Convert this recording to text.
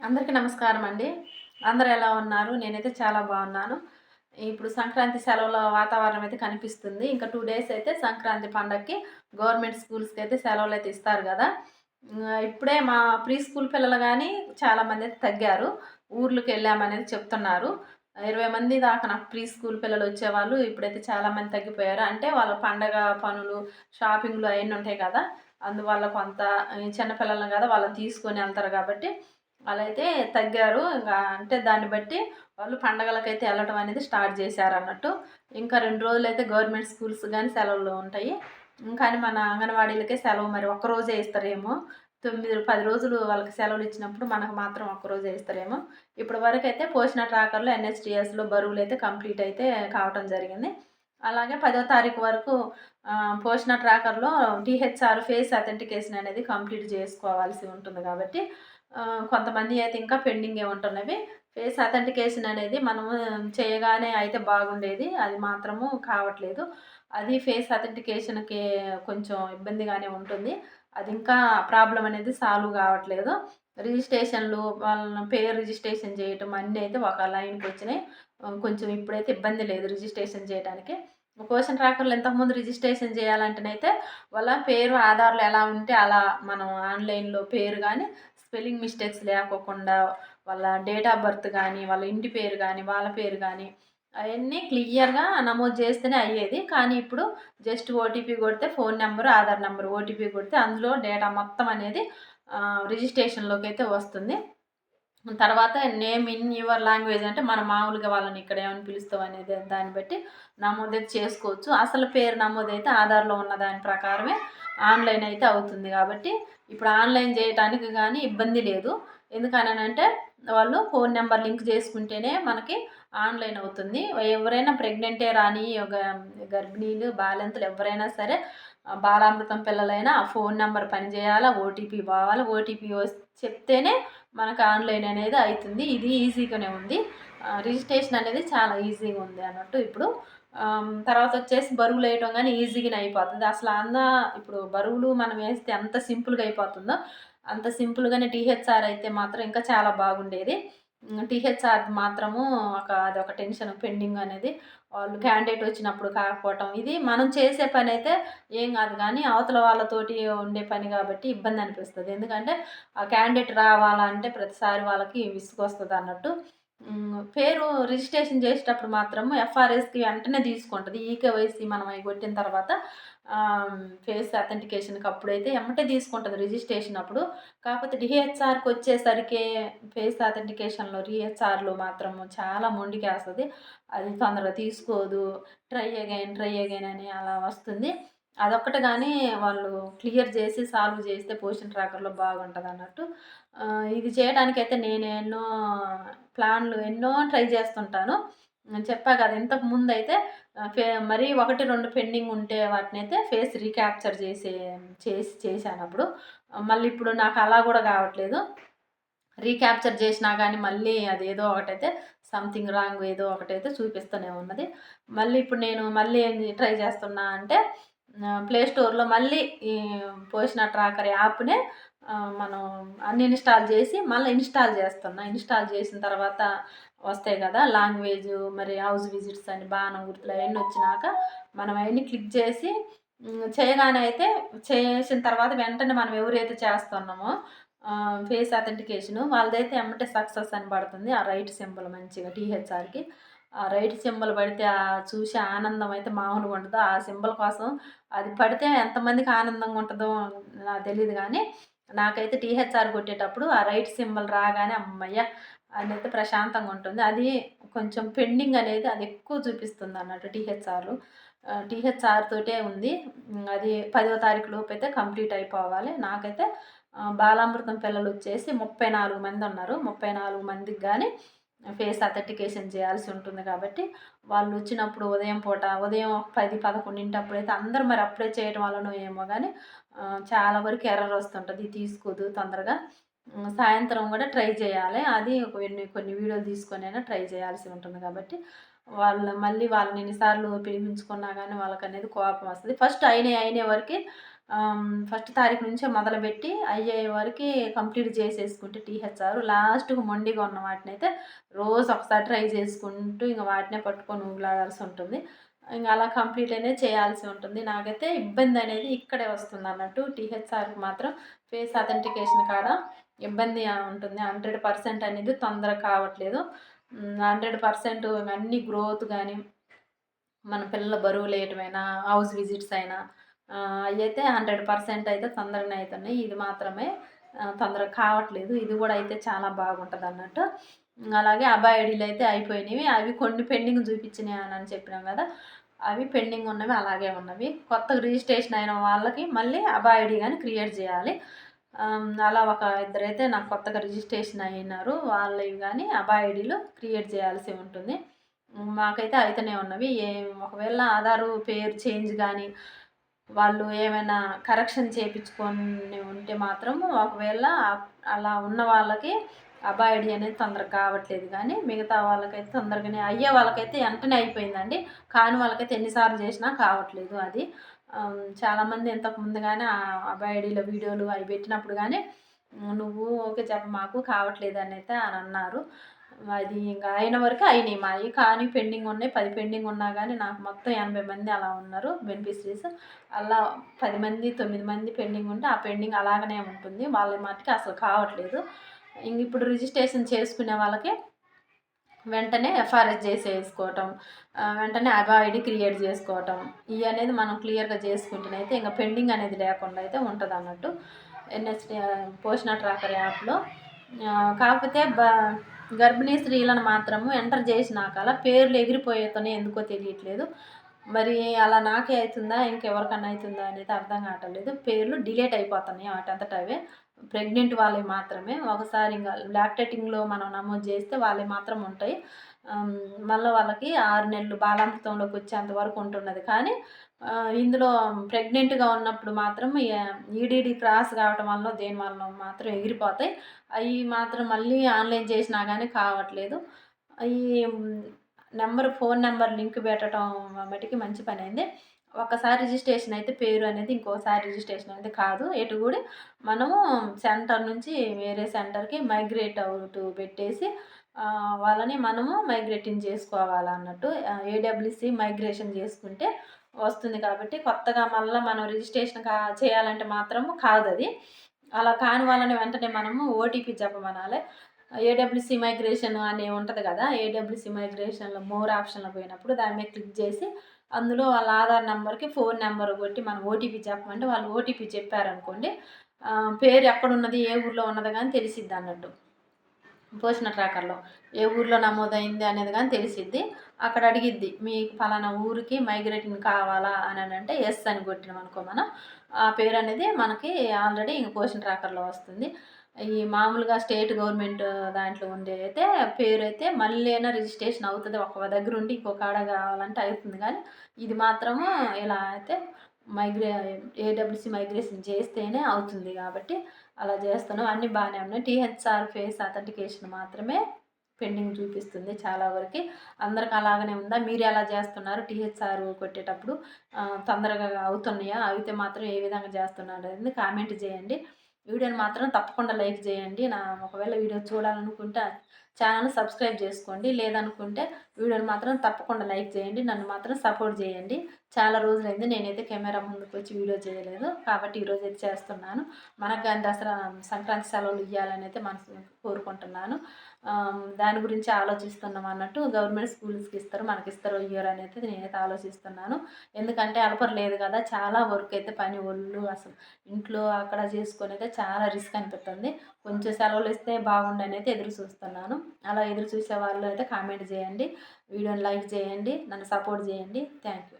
అందరికీ నమస్కారం అండి. అందరు ఎలా ఉన్నారు? నేనైతే చాలా బాగున్నాను. ఇప్పుడు సంక్రాంతి సెలవుల వాతావరణం అయితే కనిపిస్తుంది. ఇంకా టూ డేస్ అయితే సంక్రాంతి పండగకి గవర్నమెంట్ స్కూల్స్కి అయితే సెలవులు అయితే ఇస్తారు కదా. ఇప్పుడే మా ప్రీ స్కూల్ పిల్లలు కానీ చాలామంది అయితే తగ్గారు. ఊర్లకు వెళ్ళామనేది చెప్తున్నారు. ఇరవై మంది దాకా నాకు ప్రీ స్కూల్ పిల్లలు వచ్చేవాళ్ళు. ఇప్పుడైతే చాలామంది తగ్గిపోయారు. అంటే వాళ్ళ పండగ పనులు షాపింగ్లు అవన్నీ ఉంటాయి కదా. అందువల్ల కొంత చిన్నపిల్లలను కదా వాళ్ళని తీసుకొని వెళ్తారు కాబట్టి వాళ్ళైతే తగ్గారు. ఇంకా అంటే దాన్ని బట్టి వాళ్ళు పండగలకైతే వెళ్ళటం అనేది స్టార్ట్ చేశారు అన్నట్టు ఇంకా రెండు రోజులు అయితే గవర్నమెంట్ స్కూల్స్ కానీ సెలవులు ఉంటాయి. కానీ మన అంగన్వాడీలకే సెలవు మరి ఒక్కరోజే ఇస్తారేమో. తొమ్మిది పది రోజులు వాళ్ళకి సెలవులు ఇచ్చినప్పుడు మనకు మాత్రం ఒక్కరోజే ఇస్తారేమో. ఇప్పటి వరకు అయితే పోషణ ట్రాకర్లో ఎన్హెచ్డిఎస్లో బరువులు అయితే కంప్లీట్ అయితే కావటం జరిగింది. అలాగే పదో తారీఖు వరకు పోషణ ట్రాకర్లో టీహెచ్ఆర్ ఫేస్ అథెంటికేషన్ అనేది కంప్లీట్ చేసుకోవాల్సి ఉంటుంది కాబట్టి కొంతమంది అయితే ఇంకా పెండింగే ఉంటున్నవి. ఫేస్ అథెంటికేషన్ అనేది మనము చేయగానే అయితే బాగుండేది. అది మాత్రము కావట్లేదు. అది ఫేస్ అథెంటికేషన్కి కొంచెం ఇబ్బందిగానే ఉంటుంది. అది ఇంకా ప్రాబ్లం అనేది సాల్వ్ కావట్లేదు. రిజిస్ట్రేషన్లు వాళ్ళ పేరు రిజిస్ట్రేషన్ చేయటం అన్నీ అయితే ఒక లైన్కి వచ్చినాయి. కొంచెం ఇప్పుడైతే ఇబ్బంది లేదు రిజిస్ట్రేషన్ చేయడానికి క్వశ్చన్ ట్రాకర్లు ఇంతకుముందు రిజిస్ట్రేషన్ చేయాలంటేనైతే వాళ్ళ పేరు ఆధార్లు ఎలా ఉంటే అలా మనం ఆన్లైన్లో పేరు కానీ స్పెల్లింగ్ మిస్టేక్స్ లేకోకుండా వాళ్ళ డేట్ ఆఫ్ బర్త్ కానీ వాళ్ళ ఇంటి పేరు కానీ వాళ్ళ పేరు కానీ అవన్నీ క్లియర్గా నమోదు చేస్తేనే అయ్యేది. కానీ ఇప్పుడు జస్ట్ ఓటీపీ కొడితే phone number Aadhaar number OTP కొడితే అందులో డేటా మొత్తం అనేది రిజిస్ట్రేషన్లోకి అయితే వస్తుంది. తర్వాత నేమ్ ఇన్ యువర్ లాంగ్వేజ్ అంటే మన మామూలుగా వాళ్ళని ఇక్కడ ఏమైనా పిలుస్తాం అనేది దాన్ని బట్టి నమోదైతే చేసుకోవచ్చు. అసలు పేరు నమోదైతే ఆధార్లో ఉన్న దాని ప్రకారమే ఆన్లైన్ అయితే అవుతుంది కాబట్టి ఇప్పుడు ఆన్లైన్ చేయటానికి కానీ ఇబ్బంది లేదు. ఎందుకనంటే వాళ్ళు ఫోన్ నెంబర్ లింక్ చేసుకుంటేనే మనకి ఆన్లైన్ అవుతుంది. ఎవరైనా ప్రెగ్నెంటే రాని గర్భిణీలు బాలింతలు ఎవరైనా సరే బాలామృతం పిల్లలైనా ఆ ఫోన్ నెంబర్ పనిచేయాలా ఓటీపీ పోవాలి ఓటీపీ చెప్తేనే మనకు ఆన్లైన్ అనేది అవుతుంది. ఇది ఈజీగానే ఉంది. రిజిస్ట్రేషన్ అనేది చాలా ఈజీగా ఉంది అన్నట్టు ఇప్పుడు. తర్వాత వచ్చేసి బరువులు వేయటం కానీ ఈజీగానే అయిపోతుంది. అసలు అంద ఇప్పుడు బరువులు మనం వేస్తే ఎంత సింపుల్గా అయిపోతుందో అంత సింపుల్గానే టీహెచ్ఆర్ అయితే మాత్రం ఇంకా చాలా బాగుండేది. టీహెచ్ఆర్ మాత్రము ఒక అది ఒక టెన్షన్ పెండింగ్ అనేది. వాళ్ళు క్యాండిడేట్ వచ్చినప్పుడు కాకపోవటం. ఇది మనం చేసే పని అయితే ఏం కాదు కానీ అవతల వాళ్ళతోటి ఉండే పని కాబట్టి ఇబ్బంది అనిపిస్తుంది. ఎందుకంటే ఆ క్యాండిడేట్ రావాలంటే ప్రతిసారి వాళ్ళకి విసుగొస్తుంది అన్నట్టు. పేరు రిజిస్ట్రేషన్ చేసేటప్పుడు మాత్రం ఎఫ్ఆర్ఎస్కి వెంటనే తీసుకుంటుంది. ఈకేవైసీ మనం అవి కొట్టిన తర్వాత ఫేస్ అథెంటికేషన్కి అప్పుడైతే ఎమ్మటే తీసుకుంటుంది రిజిస్ట్రేషన్ అప్పుడు. కాకపోతే డిహెచ్ఆర్కి వచ్చేసరికి ఫేస్ అథెంటికేషన్లో రిహెచ్ఆర్లో మాత్రం చాలా మొండికేస్తుంది. అది తొందరగా తీసుకోదు. ట్రై అగైన్ ట్రై అగైన్ అని అలా వస్తుంది. అదొక్కటి కానీ వాళ్ళు క్లియర్ చేసి సాల్వ్ చేస్తే పోషన్ ట్రాకర్లో బాగుంటుంది అన్నట్టు ఇది చేయడానికైతే నేను ఎన్నో ప్లాన్లు ఎన్నో ట్రై చేస్తుంటాను. చెప్పా కదా ఇంతకు ముందు అయితే ఫే మరీ ఒకటి రెండు పెండింగ్ ఉంటే వాటిని అయితే ఫేస్ రీక్యాప్చర్ చేసే చేసి చేశాను అప్పుడు. మళ్ళీ ఇప్పుడు నాకు అలా కూడా కావట్లేదు. రీక్యాప్చర్ చేసినా కానీ మళ్ళీ అదేదో ఒకటైతే సంథింగ్ రాంగ్ ఏదో ఒకటైతే చూపిస్తూనే ఉన్నది. మళ్ళీ ఇప్పుడు నేను మళ్ళీ ట్రై చేస్తున్నా అంటే ప్లే స్టోర్లో మళ్ళీ ఈ పోషణ ట్రాకర్ యాప్నే మనం అన్ని ఇన్స్టాల్ చేసి మళ్ళీ ఇన్స్టాల్ చేస్తున్నా. ఇన్స్టాల్ చేసిన తర్వాత వస్తాయి కదా లాంగ్వేజ్ మరి హౌస్ విజిట్స్ అని బాణం గుర్తులు అవన్నీ వచ్చినాక మనం అవన్నీ క్లిక్ చేసి చేయగానే అయితే చేసిన తర్వాత వెంటనే మనం ఎవరైతే చేస్తున్నామో ఫేస్ అథెంటికేషన్ వాళ్ళదైతే ఎమ్మటే సక్సెస్ అని పడుతుంది. ఆ రైట్ సింబల్ మంచిగా టీహెచ్ఆర్కి. రైట్ సింబల్ పడితే ఆ చూసే ఆనందం అయితే మామూలుగా ఉంటుందో ఆ సింబల్ కోసం అది పడితే ఎంతమందికి ఆనందంగా ఉంటుందో నాకు తెలియదు కానీ నాకైతే టీహెచ్ఆర్ కొట్టేటప్పుడు ఆ రైట్ సింబల్ రాగానే అమ్మయ్య అనేది ప్రశాంతంగా ఉంటుంది. అది కొంచెం పెండింగ్ అనేది అది ఎక్కువ చూపిస్తుంది అన్నట్టు టీహెచ్ఆర్లు టీహెచ్ఆర్ తోటే ఉంది. అది పదో తారీఖు లోపు అయితే కంప్లీట్ అయిపోవాలి. నాకైతే బాలామృతం పిల్లలు వచ్చేసి ముప్పై నాలుగు మంది ఉన్నారు. ముప్పై నాలుగు మందికి కానీ ఫేస్ అథెంటికేషన్ చేయాల్సి ఉంటుంది కాబట్టి వాళ్ళు వచ్చినప్పుడు ఉదయం పూట ఉదయం పది పదకొండింటప్పుడు అయితే అందరూ మరి అప్పుడే చేయడం వలన ఏమో కానీ చాలా వరకు ఎర్రర్ వస్తుంటుంది. తీసుకోదు తొందరగా. సాయంత్రం కూడా ట్రై చేయాలి. అది కొన్ని కొన్ని వీడియోలు తీసుకొని అయినా ట్రై చేయాల్సి ఉంటుంది కాబట్టి వాళ్ళు మళ్ళీ వాళ్ళని ఎన్నిసార్లు పిలిపించుకున్నా కానీ వాళ్ళకనేది కోపం వస్తుంది. ఫస్ట్ అయిన అయిన వరకు ఫస్ట్ తారీఖు నుంచే మొదలుపెట్టి అయ్యే వరకు కంప్లీట్ చేసేసుకుంటే టీహెచ్ఆర్. లాస్ట్కు మొండిగా ఉన్న వాటిని అయితే రోజు ఒకసారి ట్రై చేసుకుంటూ ఇంకా వాటినే పట్టుకొని ఊగులాడాల్సి ఉంటుంది. ఇంకా అలా కంప్లీట్ అనేది చేయాల్సి ఉంటుంది. నాకైతే ఇబ్బంది అనేది ఇక్కడే వస్తుంది అన్నట్టు టీహెచ్ఆర్కి మాత్రం ఫేస్ అథెంటికేషన్ కాడ ఇబ్బంది ఉంటుంది. హండ్రెడ్ పర్సెంట్ అనేది తొందర కావట్లేదు. హండ్రెడ్ పర్సెంట్ అన్ని గ్రోత్ కానీ మన పిల్లల బరువు లేయటమైనా హౌస్ విజిట్స్ అయినా అయితే హండ్రెడ్ పర్సెంట్ అయితే తొందరగానే అవుతున్నాయి ఇది మాత్రమే తొందరగా కావట్లేదు. ఇది కూడా అయితే చాలా బాగుంటుంది అన్నట్టు అలాగే అబాయిడీలు అయితే అయిపోయినవి. అవి కొన్ని పెండింగ్ చూపించినాయి అని చెప్పినాం కదా. అవి పెండింగ్ ఉన్నవి అలాగే ఉన్నవి. కొత్తగా రిజిస్ట్రేషన్ అయిన వాళ్ళకి మళ్ళీ అబాయిడీ కానీ క్రియేట్ చేయాలి. అలా ఒక ఇద్దరైతే నాకు కొత్తగా రిజిస్ట్రేషన్ అయినారు. వాళ్ళవి కానీ అబాయిడీలు క్రియేట్ చేయాల్సి ఉంటుంది. మాకైతే అయితేనే ఉన్నవి. ఏ ఒకవేళ ఆధారు పేరు చేంజ్ కానీ వాళ్ళు ఏమైనా కరెక్షన్ చేయించుకొని ఉంటే మాత్రం ఒకవేళ అలా ఉన్న వాళ్ళకి అబ్బాయి అనేది తొందరగా కావట్లేదు. కానీ మిగతా వాళ్ళకైతే తొందరగానే అయ్యే వాళ్ళకైతే వెంటనే అయిపోయిందండి. కాని వాళ్ళకైతే ఎన్నిసార్లు చేసినా కావట్లేదు అది. చాలామంది ఇంతకు ముందుగానే అబ్బాయి వీడియోలు అవి పెట్టినప్పుడు కానీ నువ్వు ఓకే చెప్ప మాకు కావట్లేదు అని అయితే అని అన్నారు. అది ఇంకా అయిన వరకు అయినాయి. మావి కానీ పెండింగ్ ఉన్నాయి. పది పెండింగ్ ఉన్నా కానీ నాకు మొత్తం ఎనభై మంది అలా ఉన్నారు. బెనిఫిషరీస్. అలా పది మంది తొమ్మిది మంది పెండింగ్ ఉంటే ఆ పెండింగ్ అలాగనే ఉంటుంది. వాళ్ళ మట్టుకి అసలు కావట్లేదు. ఇంక ఇప్పుడు రిజిస్ట్రేషన్ చేసుకునే వాళ్ళకి వెంటనే ఎఫ్ఆర్ఎస్ చేసేసుకోవటం వెంటనే అబా ఐడి క్రియేట్ చేసుకోవటం ఇవి అనేది మనం క్లియర్గా చేసుకుంటేనైతే ఇంకా పెండింగ్ అనేది లేకుండా అయితే ఉంటుంది అన్నట్టు. ఎన్హెచ్డి పోషణ ట్రాకర్ యాప్లో. కాకపోతే బ గర్భిణీ స్త్రీలను మాత్రము ఎంటర్ చేసినాక పేర్లు ఎగిరిపోయేతోనే ఎందుకో తెలియట్లేదు. మరి అలా నాకే అవుతుందా? ఇంకెవరికన్నా అవుతుందా? అనేది అర్థం కావట్లేదు పేర్లు డిలేట్ అయిపోతున్నాయి. అటంతటవే అవే. ప్రెగ్నెంట్ వాళ్ళే మాత్రమే. ఒకసారి ఇంకా లాక్టేటింగ్లో మనం నమోదు చేస్తే వాళ్ళే మాత్రం ఉంటాయి. మళ్ళీ వాళ్ళకి ఆరు నెలలు బాలామృతంలోకి వచ్చేంత వరకు ఉంటున్నది. కానీ ఇందులో ప్రెగ్నెంట్గా ఉన్నప్పుడు మాత్రం ఈడీడీ క్రాస్ కావటం వల్ల దేని వల్ల మాత్రం ఎగిరిపోతాయి. అవి మాత్రం మళ్ళీ ఆన్లైన్ చేసినా కానీ కావట్లేదు. అవి నెంబర్ ఫోన్ నెంబర్ లింక్ పెట్టడం మటుకి మంచి పని అయింది. ఒకసారి రిజిస్ట్రేషన్ అయితే పేరు అనేది ఇంకోసారి రిజిస్ట్రేషన్ అనేది కాదు. ఎటు కూడా మనము సెంటర్ నుంచి వేరే సెంటర్కి మైగ్రేట్ అవుతూ పెట్టేసి వాళ్ళని మనము మైగ్రేటింగ్ చేసుకోవాలన్నట్టు ఏడబ్ల్యూసి మైగ్రేషన్ చేసుకుంటే వస్తుంది కాబట్టి కొత్తగా మళ్ళీ మనం రిజిస్ట్రేషన్ కా చేయాలంటే మాత్రము కాదు అది అలా కాని వాళ్ళని వెంటనే మనము ఓటీపీ చెప్పమనాలి. ఏడబ్ల్యూసి మైగ్రేషన్ అని ఉంటుంది కదా ఏడబ్ల్యూసి మైగ్రేషన్లో మోర్ ఆప్షన్లో పోయినప్పుడు దాని మీద క్లిక్ చేసి అందులో వాళ్ళ ఆధార్ నెంబర్కి ఫోన్ నెంబర్ కొట్టి మనం ఓటీపీ చెప్పమంటే వాళ్ళు ఓటీపీ చెప్పారనుకోండి పేరు ఎక్కడున్నది ఏ ఊర్లో ఉన్నది కానీ తెలిసిద్ది అన్నట్టు. పోషణ ట్రాకర్లో ఏ ఊర్లో నమోదైంది అనేది కానీ తెలిసిద్ది. అక్కడ అడిగిద్ది మీకు ఫలానా ఊరికి మైగ్రేటింగ్ కావాలా? అని అంటే ఎస్ అని కొట్టినాం అనుకో మనం ఆ పేరు అనేది మనకి ఆల్రెడీ ఇంక పోషన్ ట్రాకర్లో వస్తుంది. ఈ మామూలుగా స్టేట్ గవర్నమెంట్ దాంట్లో ఉండే అయితే పేరు అయితే మళ్ళీ అయినా రిజిస్ట్రేషన్ అవుతుంది. ఒక దగ్గర ఉండి ఇంకొక ఆడ కావాలంటే అవుతుంది కానీ ఇది మాత్రము ఇలా అయితే మైగ్రే ఏడబ్ల్యూసి మైగ్రేషన్ చేస్తేనే అవుతుంది కాబట్టి అలా చేస్తున్నాం అన్నీ బాగానే ఉన్నాయి. టీహెచ్ఆర్ ఫేస్ అథెంటికేషన్ మాత్రమే పెండింగ్ చూపిస్తుంది చాలా వరకు. అందరికి అలాగనే ఉందా? మీరు ఎలా చేస్తున్నారు? టీహెచ్ఆర్ కొట్టేటప్పుడు తొందరగా అవుతున్నాయా? అయితే మాత్రం ఏ విధంగా చేస్తున్నారు అనేది కామెంట్ చేయండి. వీడియోని మాత్రం తప్పకుండా లైక్ చేయండి. నా ఒకవేళ వీడియో చూడాలనుకుంటే ఛానల్ సబ్స్క్రైబ్ చేసుకోండి. లేదనుకుంటే వీడియోని మాత్రం తప్పకుండా లైక్ చేయండి. నన్ను మాత్రం సపోర్ట్ చేయండి. చాలా రోజులైంది నేనైతే కెమెరా ముందుకు వచ్చి వీడియో చేయలేదు కాబట్టి ఈరోజు అయితే చేస్తున్నాను. మనకు కానీ దసరా సంక్రాంతి సెలవులు ఇవ్వాలని అయితే మనసు కోరుకుంటున్నాను. దాని గురించి ఆలోచిస్తున్నాం అన్నట్టు గవర్నమెంట్ స్కూల్స్కి ఇస్తారు మనకి ఇస్తారు ఇయ్యరు అనేది నేనైతే ఆలోచిస్తున్నాను. ఎందుకంటే అలపర్ లేదు కదా చాలా వర్క్ అయితే పని ఒళ్ళు అసలు ఇంట్లో అక్కడ చేసుకొని అయితే చాలా రిస్క్ అనిపిస్తుంది. కొంచెం సెలవులు ఇస్తే బాగుండని అయితే ఎదురు చూస్తున్నాను. అలా ఎదురు చూసే వాళ్ళు అయితే కామెంట్ చేయండి వీడియోని లైక్ చేయండి నన్ను సపోర్ట్ చేయండి. Thank you.